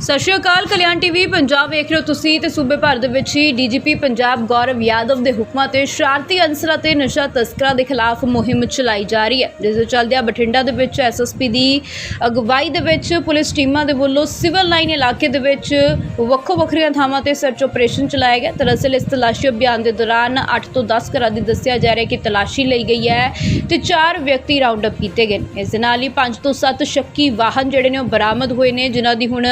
ਸਤਿ ਸ਼੍ਰੀ ਅਕਾਲ, ਕਲਿਆਣ ਟੀਵੀ, ਪੰਜਾਬ ਵੇਖ ਰਹੇ ਹੋ ਤੁਸੀਂ ਤੇ ਸੂਬੇ ਭਰ ਦੇ ਵਿੱਚ ਹੀ ਡੀਜੀਪੀ ਪੰਜਾਬ ਗੌਰਵ ਯਾਦਵ ਦੇ ਹੁਕਮਾਂ ਤੇ ਸ਼ਰਾਰਤੀ ਅਨਸਰਾਂ ਤੇ ਨਸ਼ਾ ਤਸਕਰਾਂ ਦੇ ਖਿਲਾਫ ਮੁਹਿੰਮ ਚਲਾਈ ਜਾ ਰਹੀ ਹੈ, ਜਿਸ ਦੇ ਚੱਲਦਿਆਂ ਬਠਿੰਡਾ ਦੇ ਵਿੱਚ ਐਸਐਸਪੀ ਦੀ ਅਗਵਾਈ ਦੇ ਵਿੱਚ ਪੁਲਿਸ ਟੀਮਾਂ ਦੇ ਵੱਲੋਂ ਸਿਵਲ ਲਾਈਨ ਇਲਾਕੇ ਦੇ ਵਿੱਚ ਵੱਖੋ ਵੱਖਰੀਆਂ ਥਾਵਾਂ ਤੇ ਸਰਚ ਆਪਰੇਸ਼ਨ ਚਲਾਇਆ ਗਿਆ। ਦਰਅਸਲ, ਇਸ ਤਲਾਸ਼ੀ ਅਭਿਆਨ ਦੇ ਦੌਰਾਨ 8 ਤੋਂ 10 ਘਰਾਂ ਦੀ ਦੱਸਿਆ ਜਾ ਰਿਹਾ ਕਿ ਤਲਾਸ਼ੀ ਲਈ ਗਈ ਹੈ ਤੇ ਚਾਰ ਵਿਅਕਤੀ ਰਾਉਂਡ ਅਪ ਕੀਤੇ ਗਏ ਨੇ। ਇਸ ਦੇ ਨਾਲ ਹੀ 5 ਤੋਂ 7 ਸ਼ੱਕੀ ਵਾਹਨ ਜਿਹੜੇ ਨੇ ਉਹ ਬਰਾਮਦ ਹੋਏ ਨੇ, ਜਿਨ੍ਹਾਂ ਦੀ ਹੁਣ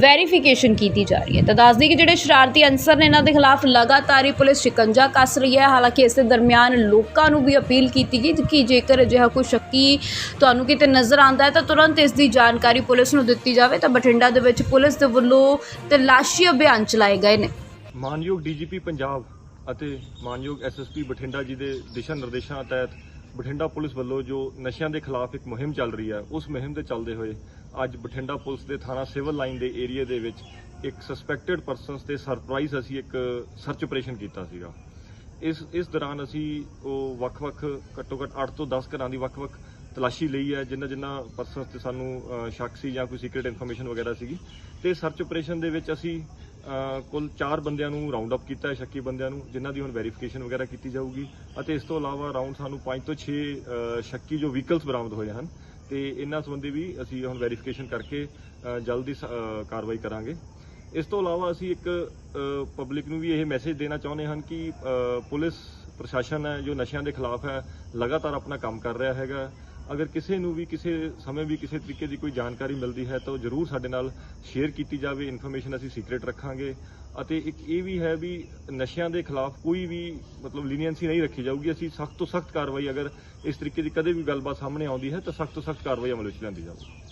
ਵੈਰੀਫਿਕੇਸ਼ਨ ਕੀਤੀ ਜਾ ਰਹੀ ਹੈ। ਤਾਂ ਦੱਸਦੀ ਕਿ ਜਿਹੜੇ ਸ਼ਰਾਰਤੀ ਅਨਸਰ ਨੇ ਇਹਨਾਂ ਦੇ ਖਿਲਾਫ ਲਗਾਤਾਰ ਹੀ ਪੁਲਿਸ ਸ਼ਿਕੰਜਾ ਕੱਸ ਰਹੀ ਹੈ। ਹਾਲਾਂਕਿ ਇਸ ਦੇ ਦਰਮਿਆਨ ਲੋਕਾਂ ਨੂੰ ਵੀ ਅਪੀਲ ਕੀਤੀ ਗਈ ਕਿ ਜੇਕਰ ਅਜਿਹਾ ਕੋਈ ਸ਼ੱਕੀ ਤੁਹਾਨੂੰ ਕਿਤੇ ਨਜ਼ਰ ਆਉਂਦਾ ਹੈ, ਤਾਂ ਤੁਰੰਤ ਇਸ ਦੀ ਜਾਣਕਾਰੀ ਪੁਲਿਸ ਨੂੰ ਦਿੱਤੀ ਜਾਵੇ। ਤਾਂ ਬਠਿੰਡਾ ਦੇ ਵਿੱਚ ਪੁਲਿਸ ਦੇ ਵੱਲੋਂ ਤਲਾਸ਼ੀ ਅਭਿਆਨ ਚਲਾਏ ਗਏ ਨੇ। ਮਾਨਯੋਗ ਡੀਜੀਪੀ ਪੰਜਾਬ ਅਤੇ ਮਾਨਯੋਗ ਐਸਐਸਪੀ ਬਠਿੰਡਾ ਜੀ ਦੇ ਦਿਸ਼ਾ ਨਿਰਦੇਸ਼ਾਂ ਤਹਿਤ ਬਠਿੰਡਾ ਪੁਲਿਸ ਵੱਲੋਂ ਜੋ ਨਸ਼ਿਆਂ ਦੇ ਖਿਲਾਫ ਇੱਕ ਮੁਹਿੰਮ ਚੱਲ ਰਹੀ ਹੈ, ਉਸ ਮੁਹਿੰਮ ਦੇ ਚੱਲਦੇ ਹੋਏ ਅੱਜ ਬਠਿੰਡਾ ਪੁਲਿਸ ਦੇ ਥਾਣਾ ਸਿਵਲ ਲਾਈਨ ਦੇ ਏਰੀਆ ਦੇ ਵਿੱਚ ਇੱਕ ਸਸਪੈਕਟਡ ਪਰਸਨਸ ਤੇ ਸਰਪ੍ਰਾਈਜ਼ ਅਸੀਂ ਇੱਕ ਸਰਚ ਆਪਰੇਸ਼ਨ ਕੀਤਾ ਸੀਗਾ। ਇਸ ਇਸ ਦੌਰਾਨ ਅਸੀਂ ਉਹ ਵੱਖ-ਵੱਖ, ਘੱਟੋ ਘੱਟ 8 ਤੋਂ 10 ਘਰਾਂ ਦੀ ਵੱਖ-ਵੱਖ ਤਲਾਸ਼ੀ ਲਈ ਹੈ, ਜਿੰਨਾ ਜਿੰਨਾ ਪਰਸਨਸ ਤੇ ਸਾਨੂੰ ਸ਼ੱਕ ਸੀ ਜਾਂ ਕੋਈ ਸੀਕ੍ਰੀਟ ਇਨਫੋਰਮੇਸ਼ਨ ਵਗੈਰਾ ਸੀਗੀ। ਤੇ ਸਰਚ ਆਪਰੇਸ਼ਨ ਦੇ ਵਿੱਚ ਅਸੀਂ ਕੁੱਲ 4 ਬੰਦਿਆਂ ਨੂੰ ਰਾਉਂਡ ਅਪ ਕੀਤਾ ਹੈ, ਸ਼ੱਕੀ ਬੰਦਿਆਂ ਨੂੰ, ਜਿਨ੍ਹਾਂ ਦੀ ਹੁਣ ਵੈਰੀਫਿਕੇਸ਼ਨ ਵਗੈਰਾ ਕੀਤੀ ਜਾਊਗੀ। ਅਤੇ ਇਸ ਤੋਂ ਇਲਾਵਾ ਅਰਾਊਂਡ ਸਾਨੂੰ 5 ਤੋਂ 6 ਸ਼ੱਕੀ ਜੋ ਵਹੀਕਲਸ ਬਰਾਮਦ ਹੋਏ ਹਨ, ਤੇ ਇਹਨਾਂ ਸੰਬੰਧੀ ਵੀ ਅਸੀਂ ਹੁਣ ਵੈਰੀਫਿਕੇਸ਼ਨ ਕਰਕੇ ਜਲਦੀ ਕਾਰਵਾਈ ਕਰਾਂਗੇ। ਇਸ ਤੋਂ ਇਲਾਵਾ ਅਸੀਂ ਇੱਕ ਪਬਲਿਕ ਨੂੰ ਵੀ ਇਹ ਮੈਸੇਜ ਦੇਣਾ ਚਾਹੁੰਦੇ ਹਨ ਕਿ ਪੁਲਿਸ, ਪ੍ਰਸ਼ਾਸਨ ਹੈ, ਜੋ ਨਸ਼ਿਆਂ ਦੇ ਖਿਲਾਫ ਹੈ, ਲਗਾਤਾਰ ਆਪਣਾ ਕੰਮ ਕਰ ਰਿਹਾ ਹੈਗਾ। ਅਗਰ ਕਿਸੇ ਨੂੰ ਵੀ, ਕਿਸੇ ਸਮੇਂ ਵੀ ਕਿਸੇ ਤਰੀਕੇ ਦੀ ਕੋਈ ਜਾਣਕਾਰੀ ਮਿਲਦੀ ਹੈ, ਤਾਂ ਉਹ ਜ਼ਰੂਰ ਸਾਡੇ ਨਾਲ ਸ਼ੇਅਰ ਕੀਤੀ ਜਾਵੇ। ਇਨਫੋਰਮੇਸ਼ਨ ਅਸੀਂ ਸੀਕ੍ਰੀਟ ਰੱਖਾਂਗੇ। ਅਤੇ ਇੱਕ ਇਹ ਵੀ ਹੈ ਵੀ ਨਸ਼ਿਆਂ ਦੇ ਖਿਲਾਫ ਕੋਈ ਵੀ ਮਤਲਬ ਲੀਨੀਅੰਸੀ ਨਹੀਂ ਰੱਖੀ ਜਾਊਗੀ। ਅਸੀਂ ਸਖਤ ਤੋਂ ਸਖਤ ਕਾਰਵਾਈ ਅਗਰ ਇਸ ਤਰੀਕੇ ਦੀ ਕਦੇ ਵੀ ਗੱਲਬਾਤ ਸਾਹਮਣੇ ਆਉਂਦੀ ਹੈ, ਤਾਂ ਸਖਤ ਤੋਂ ਸਖਤ ਕਾਰਵਾਈ ਅਮਲ ਵਿੱਚ ਲਿਆਂਦੀ ਜਾਊਗੀ।